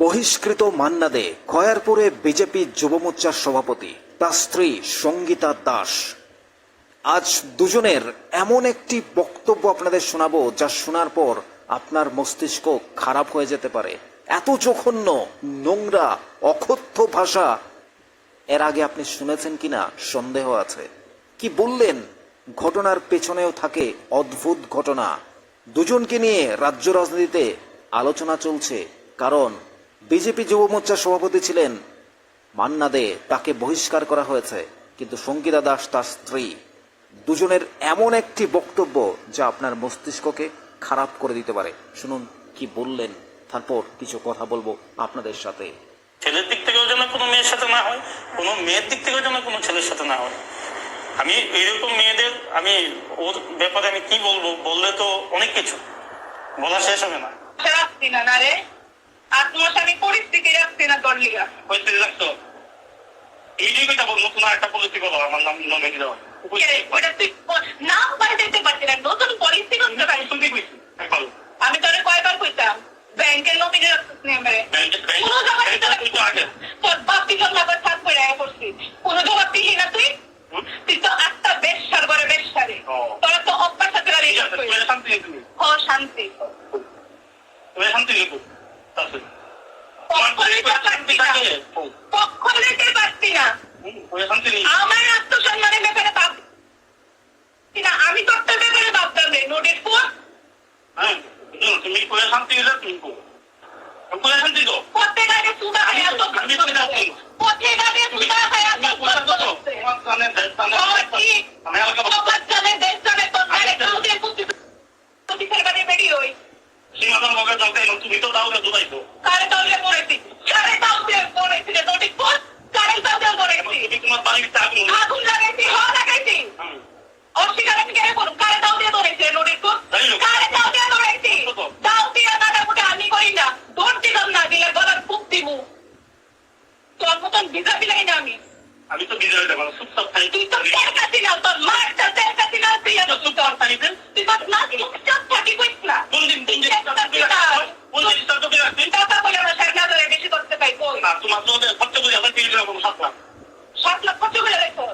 বহিষ্কৃত মান্না দে খয়ারপুরে বিজেপি যুব মোর্চার সভাপতি, তার স্ত্রী সঙ্গীতা দাস। আজ দুজনের এমন একটি বক্তব্য আপনাদের শোনাবো, যা শোনার পর আপনার মস্তিষ্ক খারাপ হয়ে যেতে পারে। এত জঘন্য, নোংরা, অকথ্য ভাষা, এর আগে আপনি শুনেছেন কিনা সন্দেহ আছে। কি বললেন? ঘটনার পেছনেও থাকে অদ্ভুত ঘটনা। দুজনকে নিয়ে রাজ্য রাজনীতিতে আলোচনা চলছে, কারণ বিজেপি যুব মোর্চার সভাপতি ছিলেন মান্না দে তাকে বহিষ্কার করা হয়েছে। কিন্তু সঙ্গীতা দাস তার স্ত্রী দুজনের এমন একটি বক্তব্য যা আপনার মস্তিষ্ককে খারাপ করে দিতে পারে। শুনুন কি বললেন তারপর কিছু কথা বলব আপনাদের সাথে। ছেলের দিক থেকেও যেন কোনো মেয়ের সাথে না হয় কোনো মেয়ের দিক থেকেও যেন কোনো ছেলের সাথে না হয়। আমি এরকম মেয়েদের আমি ওর ব্যাপারে আমি কি বলব বললে তো অনেক কিছু বলা শেষ হবে না। রাখছি না না রে আত্মমাস পরিস্থিতি রাখছি না তোর লিগা? পরিস্থিতি রাখছো এই যে এটা বল নতুন একটা পলিসি বলো আমার নাম নামে তুই নাম বাইরে দিতে পারছি না নতুন পরিস্থিতি করতে পারিস আমি তোরে কয়বার কইতাম ব্যাংকের নমিনি রাখছিস নি। আমারে কোনো পারছিস তোর বাপ পিছন মাথায় থাক করে আয় করছিস কোনো জবাব দিলি না তুই? তুই তো আটটা বেশার করে বেশারে ও। তোরা তো অভ্যাস আছে আর এই শান্তি তুমি ও শান্তি তুমি শান্তি লিখো পক্ষ নিতে পারছি না পক্ষ নিতে পারছি না শান্তি নেই আমার আত্মসম্মানের ব্যাপারে ভাবছি না আমি তোর তো ব্যাপারে ভাবতাম রে নোটিস ফোন হ্যাঁ তুমি করে শান্তি দিলে তুমি শান্তি তো পথে গাড়ি সুদা আমি খায়া তো আমি তো না পথে গাড়ি সুদা খায়া তো তোমার সামনে আমি আলাদা সবার জানে দেশ জানে তোর কাউকে বুদ্ধি তুই ফের বাড়ি হই সীমাদার মগে চলতে তুমি তো দাও না দুবাইতো কারে তাহলে পড়েছি কারে তাহলে পড়েছি কারে তাহলে পড়েছি তুমি তোমার বাড়িতে আগুন আগুন লাগাইছি হ লাগাইছি অস্বীকার আমি কেন করুন কারে তাও দিয়ে ধরেছে নোটিস ফোন তাই না? কারে তাও দিয়ে ধরেছি কত? তাও দিয়ে দাদা মুখে আমি করি না দৌড় দিলাম না দিলে গলার ফুক দিমু তোর মতন ভিজা বিলাই না আমি। আমি তো ভিজা দেবো চুপচাপ খাই তুই তো তেল কাটি না তোর মার তেল কাটি না তুই এত চুপ কর তুই তো না চুপচাপ থাকি কইস না কোন দিন তুই কোন দিন চেষ্টা করিস না। কোন দিন স্টার্ট করে রাখছি তুই টাকা বলে আমার সামনে ধরে বেশি করতে পাই কই না তোমার তো খরচ করে আমরা তিরিশ টাকা সাত লাখ সাত লাখ খরচ করে রাখো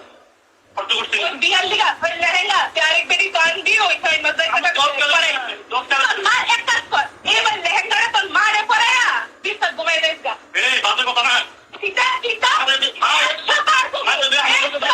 খরচ করছি ওই বিয়ার লিগা ওই লেহেঙ্গা তুই আরেক বেরি গান দিয়ে ওই সাইড মধ্যে একটা দশ টাকা করে দশ টাকা তোর মা এক কাজ কর এবার লেহেঙ্গাটা তোর মারে পরায়া বিস্তার ঘুমাই দেস গা এই বাজে কথা না কিতা কিতা আরে, মা, একশো বার ঘুমো। মা, যদি আমি- একশো বার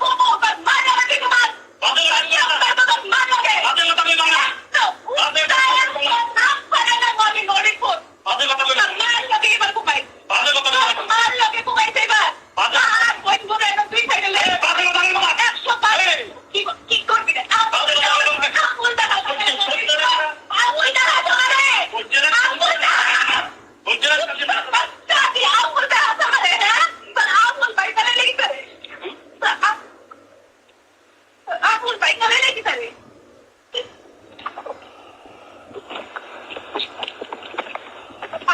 ঘুমো। তোর মা আমাকে ঘুমান। বাজে আমি আপনার তো তোর মা লাগে। বাজে কথা বলবে না একশো উত্তায় একশো নাম করে না আমি নড়িপুর। বাজে কথা বলবে তোর মার লগে এবার ঘুমাই। বাজে কথা তোর বলবে মার লগে ঘুমাইতে এবার। বাজে। আর বই ঘুরে না তুই খাইলে লে। বাজে কথা বলবে না একশো বার। এই। কি কি করবি রে? আঙুল বাজে কথা বলবে না। আঙুল দেখা তোকে। সত্যি না। আঙুল দেখা তোকে। বুঝছে না? আঙুল দেখা। বুঝছে না বুঝছে না বাচ্চা দিয়ে আঙুল দেখা তোকে, হ্যাঁ? তোর আঙুল বাইরে লেগে যাবে। তোর আ- তোর আঙুল বাইরে লেগে যাবে। আঙুল বাইরে লেগে যাবে।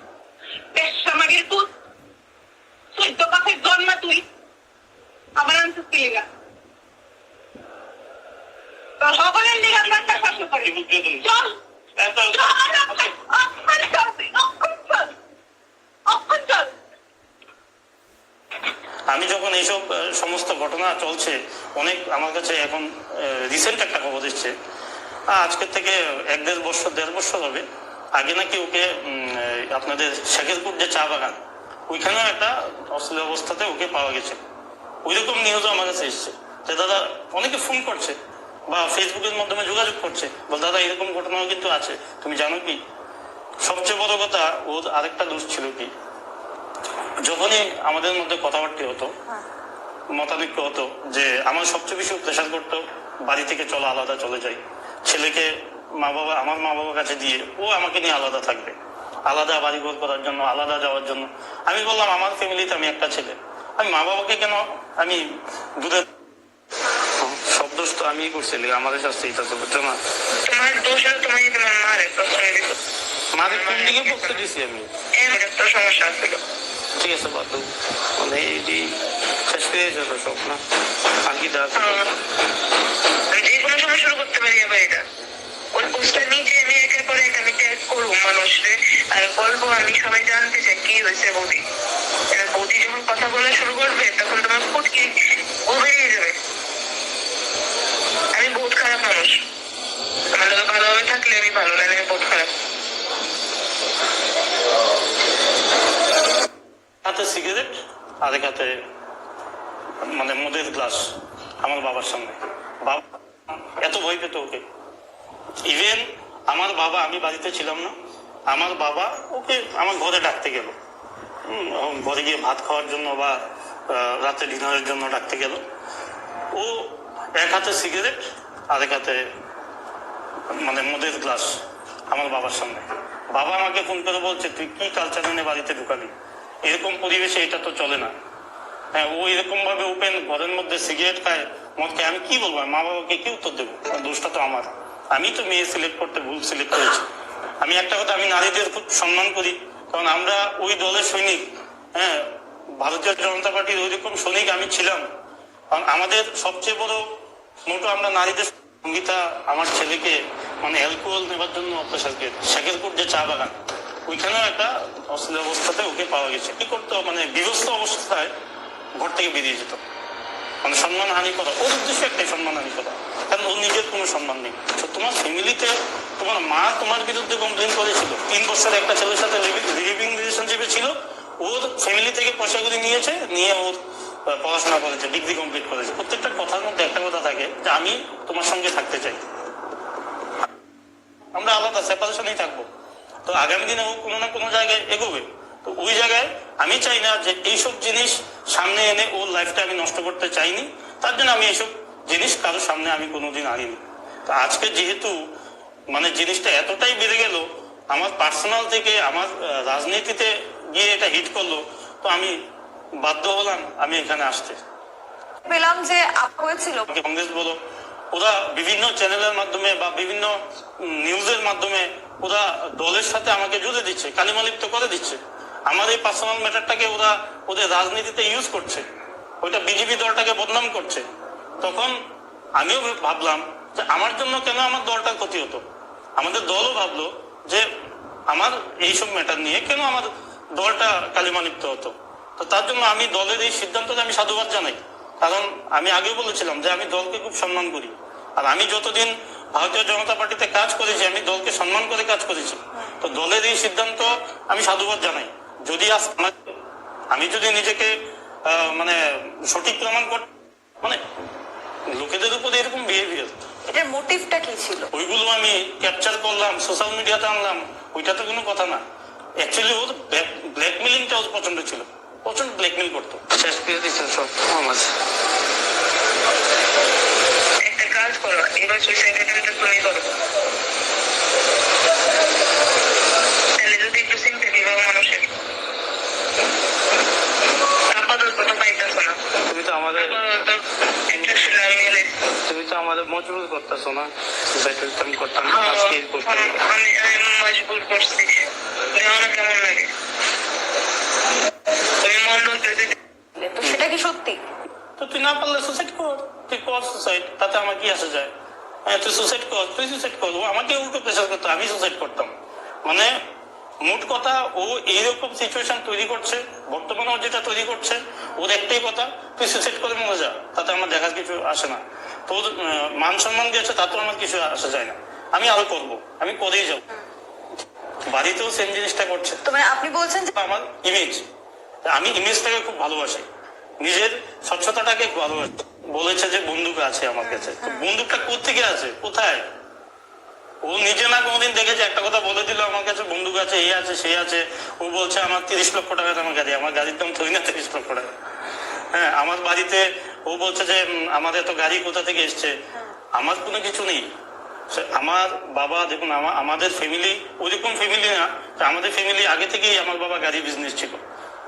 জন্মা তুই। আমার আনছিস কি লিগা সকলের লিগা শাসন করে। চল। আমি যখন এইসব সমস্ত ঘটনা চলছে অনেক আমার কাছে এখন রিসেন্ট একটা খবর এসছে। আজকের থেকে এক দেড় বছর দেড় বছর হবে। আগে নাকি ওকে আপনাদের শেখেরপুর যে চা বাগান ওইখানেও একটা অশ্লীল অবস্থাতে ওকে পাওয়া গেছে। ওইরকম নিউজও আমার কাছে এসছে। যে দাদা অনেকে ফোন করছে বা ফেসবুকের মাধ্যমে যোগাযোগ করছে বল দাদা এরকম ঘটনাও কিন্তু আছে তুমি জানো কি? সবচেয়ে বড় কথা ওর আরেকটা দোষ ছিল কি? যখনই আমাদের মধ্যে কথাবার্তা হতো মতানৈক্য হতো যে আমার সবচেয়ে বেশি প্রেশার করতো বাড়ি থেকে চলো আলাদা চলে যাই। ছেলেকে মা বাবা আমার মা বাবার কাছে দিয়ে ও আমাকে নিয়ে আলাদা থাকবে। আলাদা বাড়িঘর করার জন্য আলাদা যাওয়ার জন্য। আমি বললাম আমার ফ্যামিলিতে আমি একটা ছেলে। আমি মা বাবাকে কেন আমি দূরে সব দোষ তো আমি করছিলি আমাদের শাস্তি এটা তো বুঝছ না? তোমার দোষ হলো তোমাকে তোমার মারে প্রশ্রয় কোন দিকে দিছি আমি? একটা সমস্যা ছিল ঠিক আছে বাদ। মানে এই শেষ সব না? আর কি? আমি যে কোনো সময় শুরু করতে পারি এবার এটা। ওই পোস্টটা আমি একের পর এক আমি ট্যাগ করব মানুষরে আর বলব, আমি সবাই জানতে চাই কি হয়েছে বৌদি। বৌদি যখন কথা বলা শুরু করবে, তখন তোমার ফুটকি ও বেরিয়ে যাবে। আমি বহুত খারাপ মানুষ। আমার লোক ভালোভাবে থাকলে আমি ভালো লাগে আমি বহুত খারাপ। হাতে সিগারেট আরেক হাতে মানে মদের গ্লাস আমার বাবার সামনে। বাবা, এত ভয় পেত ওকে। ইভেন আমার বাবা, আমি বাড়িতে ছিলাম না, আমার বাবা ওকে আমার ঘরে ডাকতে গেল। ঘরে গিয়ে ভাত খাওয়ার জন্য বা রাতে ডিনারের জন্য ডাকতে গেল। ও এক হাতে সিগারেট, আরেক হাতে মানে মদের গ্লাস আমার বাবার সামনে। বাবা আমাকে ফোন করে বলছে, তুই কি কালচার এনে বাড়িতে ঢুকালি এরকম পরিবেশে এটা তো চলে না। হ্যাঁ ও এরকম ভাবে ওপেন ঘরের মধ্যে সিগারেট খায়। মদ খায়। আমি কি বলব? মা বাবাকে কি উত্তর দেবো দোষটা তো আমার। আমি তো মেয়ে সিলেক্ট করতে ভুল সিলেক্ট করেছি। আমি একটা কথা আমি নারীদের খুব সম্মান করি, কারণ আমরা ওই দলের সৈনিক হ্যাঁ ভারতীয় জনতা পার্টির ওইরকম সৈনিক আমি ছিলাম। কারণ আমাদের সবচেয়ে বড় মোটো আমরা নারীদের সঙ্গীতা, আমার ছেলেকে মানে অ্যালকোহল নেবার জন্য অত্যাচারকে শেখেরপুর যে চা বাগান, ওইখানেও একটা অশ্লীল অবস্থাতে ওকে পাওয়া গেছে। কি করতো মানে বিভস্ত অবস্থায় ঘর থেকে বেরিয়ে যেত। মানে সম্মান হানি করা, ওর উদ্দেশ্য একটাই সম্মান হানি করা। কারণ ওর নিজের কোনো সম্মান নেই। তো তোমার ফ্যামিলিতে তোমার মা তোমার বিরুদ্ধে কমপ্লেন করেছিল। তিন বছর একটা ছেলের সাথে লিভিং রিলেশনশিপে ছিল। ওর ফ্যামিলি থেকে পয়সাগুলি নিয়েছে, নিয়ে ওর পড়াশোনা করেছে ডিগ্রি কমপ্লিট করেছে। প্রত্যেকটা কথার মধ্যে একটা কথা থাকে যে আমি তোমার সঙ্গে থাকতে চাই। আমরা আলাদা সেপারেশনেই থাকব। তো আগামী দিনে ও কোনো না কোনো জায়গায় এগোবে। তো ওই জায়গায় আমি চাই না যে এইসব জিনিস সামনে এনে ওর লাইফটা আমি নষ্ট করতে চাইনি। তার জন্য আমি এইসব জিনিস কারোর সামনে আমি কোনোদিন আনিনি। তো আজকে যেহেতু মানে জিনিসটা এতটাই বেড়ে গেল আমার পার্সোনাল থেকে আমার রাজনীতিতে গিয়ে এটা হিট করল তো আমি বাধ্য হলাম আমি এখানে আসতে। পেলাম যে হয়েছিল। কংগ্রেস বলো। ওরা বিভিন্ন চ্যানেলের মাধ্যমে বা বিভিন্ন নিউজের মাধ্যমে ওরা দলের সাথে আমাকে জুড়ে দিচ্ছে কালিমালিপ্ত করে দিচ্ছে। আমার এই পার্সোনাল ম্যাটারটাকে ওরা ওদের রাজনীতিতে ইউজ করছে। ওইটা বিজেপি দলটাকে বদনাম করছে। তখন আমিও ভাবলাম যে আমার জন্য কেন আমার দলটার ক্ষতি হতো? আমাদের দলও ভাবলো যে আমার এইসব ম্যাটার নিয়ে কেন আমার দলটা কালিমালিপ্ত হতো? তো তার জন্য আমি দলের এই সিদ্ধান্তকে আমি সাধুবাদ জানাই। কারণ আমি আগেও বলেছিলাম যে আমি দলকে খুব সম্মান করি। আর আমি যতদিন ভারতীয় জনতা পার্টিতে কাজ করেছি, আমি দলকে সম্মান করে কাজ করেছি। তো দলের এই সিদ্ধান্ত আমি সাধুবাদ জানাই। যদি আজ আমি যদি নিজেকে মানে সঠিক প্রমাণ কর মানে লোকেদের উপরে এরকম বিহেভিয়ার এটার মোটিভটা কি ছিল? ওইগুলো আমি ক্যাপচার করলাম সোশ্যাল মিডিয়াতে আনলাম ওইটা তো কোনো কথা না। অ্যাকচুয়ালি ওর ব্ল্যাকমেলিংটা ওর প্রচণ্ড ছিল। প্রচণ্ড ব্ল্যাকমেল করতো। শেষ করে দিচ্ছেন সব। আমার একটা কাজ করো এবার সুইসাইড অ্যাটেম্পটা তুমি করো তাহলে যদি একটু সিম্পেথি পাবো মানুষের আপাতত তো পাইতেছ না তুমি তো আমাদের আপাতত ইন্টারেস্টেড আমি এলে তুমি তো আমাদের মজবুর করতেছো না? সুসাইড আমি করতাম হ্যাঁ, আজকে এই আমি আমি মজবুর করছি। দেওয়া কেমন লাগে? তুমি মন তো সেটা কি সত্যি? তো তুই না পারলে সুসাইড কর। তুই কর সুসাইড তাতে আমার কি আসে যায়? হ্যাঁ তুই সুসাইড কর তুই সুসাইড কর। ও আমাকে উল্টো প্রেশার করতো আমি সুসাইড করতাম। মানে মোট কথা ও এইরকম সিচুয়েশন তৈরি করছে বর্তমানে ও যেটা তৈরি করছে ওর একটাই কথা তুই সুসাইড করে মরে যা তাতে আমার দেখার কিছু আসে না। তোর মান সম্মান দিয়েছে তাতেও আমার কিছু আসে যায় না। আমি আরও করব। আমি করেই যাব। বাড়িতেও সেম জিনিসটা করছে। তো মানে আপনি বলছেন যে আমার ইমেজ আমি ইমেজটাকে খুব ভালোবাসি। নিজের স্বচ্ছতাটাকে ভালোবাসি। বলেছে যে বন্দুক আছে আমার কাছে। বন্দুকটা কোথেকে আছে? কোথায়? ও নিজে না কোনোদিন দেখেছে একটা কথা বলে দিল আমার কাছে বন্দুক আছে এই আছে সেই আছে। ও বলছে আমার তিরিশ লক্ষ টাকা আমার গাড়ি আমার গাড়ির দাম থই না তিরিশ লক্ষ টাকা। হ্যাঁ আমার বাড়িতে ও বলছে যে আমাদের তো গাড়ি কোথা থেকে এসছে? আমার কোনো কিছু নেই। আমার বাবা দেখুন আমা- আমাদের ফ্যামিলি ওইরকম ফ্যামিলি না আমাদের ফ্যামিলি আগে থেকেই আমার বাবা গাড়ি বিজনেস ছিল।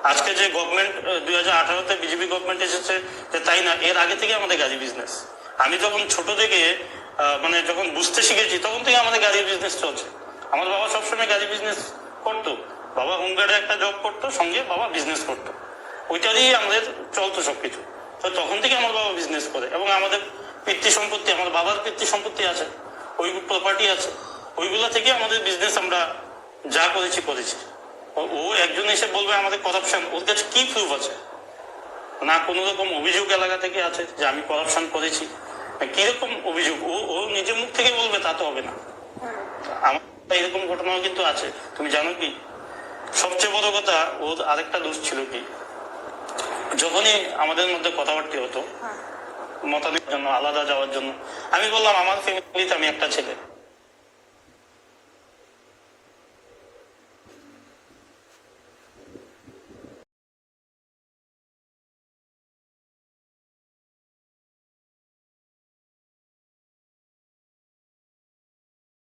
আজকে যে গভর্নমেন্ট দুই হাজার আঠারোতে বিজেপি গভর্নমেন্ট এসেছে তাই না এর আগে থেকে আমাদের গাড়ি বিজনেস আমি যখন ছোট থেকে মানে যখন বুঝতে শিখেছি তখন থেকে আমাদের গাড়ির বিজনেস চলছে। আমার বাবা সবসময় গাড়ি বিজনেস করতো। বাবা হোমগার্ডে একটা জব করতো সঙ্গে বাবা বিজনেস করতো। ওইটা দিয়েই আমাদের চলতো সবকিছু। তো তখন থেকে আমার বাবা বিজনেস করে এবং আমাদের পিতৃ সম্পত্তি, আমার বাবার পিতৃ সম্পত্তি আছে, ওই প্রপার্টি আছে, ওইগুলো থেকে আমাদের বিজনেস আমরা যা করেছি করেছি। ও- একজন এসে বলবে আমাদের করাপশন ওর কাছে কি প্রুফ আছে? না কোনো রকম অভিযোগ এলাকা থেকে আছে যে আমি করাপশন করেছি। কীরকম অভিযোগ? ও ও নিজের মুখ থেকে বলবে, তা তো হবে না। আমার এরকম ঘটনাও কিন্তু আছে। তুমি জানো কি? সবচেয়ে বড় কথা, ওর আরেকটা দোষ ছিল কি? যখনই আমাদের মধ্যে কথাবার্তা হতো মতামতের জন্য আলাদা যাওয়ার জন্য আমি বললাম আমার ফ্যামিলিতে আমি একটা ছেলে।